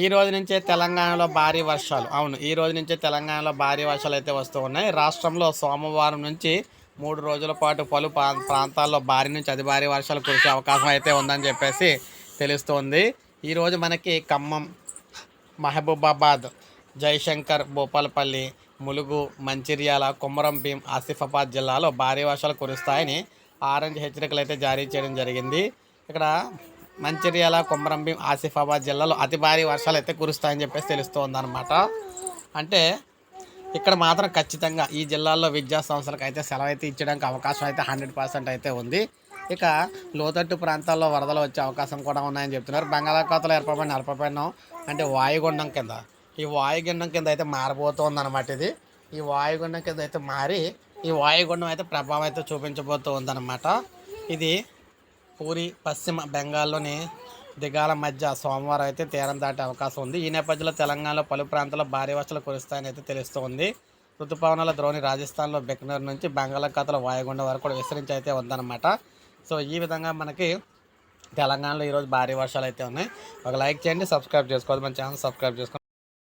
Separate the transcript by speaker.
Speaker 1: ఈ రోజు నుంచే తెలంగాణలో భారీ వర్షాలు. అవును ఈ రోజు నుంచే తెలంగాణలో భారీ వర్షాలు అయితే వస్తూ ఉన్నాయి. రాష్ట్రంలో సోమవారం నుంచి మూడు రోజుల పాటు పలు ప్రాంతాల్లో భారీ నుంచి అతి భారీ వర్షాలు కురిసే అవకాశం అయితే ఉందని చెప్పేసి తెలుస్తోంది. ఈరోజు మనకి ఖమ్మం మహబూబాబాద్ జయశంకర్ భూపాలపల్లి ములుగు మంచిర్యాల కొమరం భీం ఆసిఫాబాద్ జిల్లాలో భారీ వర్షాలు కురుస్తాయని ఆరెంజ్ హెచ్చరికలు అయితే జారీ చేయడం జరిగింది. ఇక్కడ మంచిర్యాల కొమరంభీం ఆసిఫాబాద్ జిల్లాలో అతి భారీ వర్షాలు అయితే కురుస్తాయని చెప్పేసి తెలుస్తోంది అనమాట అంటే ఇక్కడ మాత్రం ఖచ్చితంగా ఈ జిల్లాల్లో విద్యా సంస్థలకు అయితే సెలవు అయితే ఇచ్చడానికి అవకాశం అయితే హండ్రెడ్ పర్సెంట్ అయితే ఉంది. ఇక లోతట్టు ప్రాంతాల్లో వరదలు వచ్చే అవకాశం కూడా ఉన్నాయని చెప్తున్నారు. బంగాళాఖాతంలో ఏర్పడిన అల్పపీడనం అంటే వాయుగుండం కింద. ఈ వాయుగుండం కింద అయితే మారబోతోంది అనమాట ఇది. ఈ వాయుగుండం కింద అయితే మారి ఈ వాయుగుండం అయితే ప్రభావం అయితే చూపించబోతూ ఉందన్నమాట ఇది పూరి పశ్చిమ బెంగాల్లోని దిగాల మధ్య సోమవారం అయితే తీరం దాటే అవకాశం ఉంది. ఈ నేపథ్యంలో తెలంగాణలో పలు ప్రాంతాల్లో భారీ వర్షాలు కురుస్తాయని అయితే తెలుస్తోంది. ఋతుపవనాల ద్రోణి రాజస్థాన్లో బెక్నూర్ నుంచి బంగాళాఖాతంలో వాయుగుండం వరకు కూడా విస్తరించి అయితే ఉందన్నమాట. సో ఈ విధంగా మనకి తెలంగాణలో ఈరోజు భారీ వర్షాలు అయితే ఉన్నాయి. ఒక లైక్ చేయండి సబ్స్క్రైబ్ చేసుకోవాలి మన ఛానల్ సబ్స్క్రైబ్ చేసుకోండి.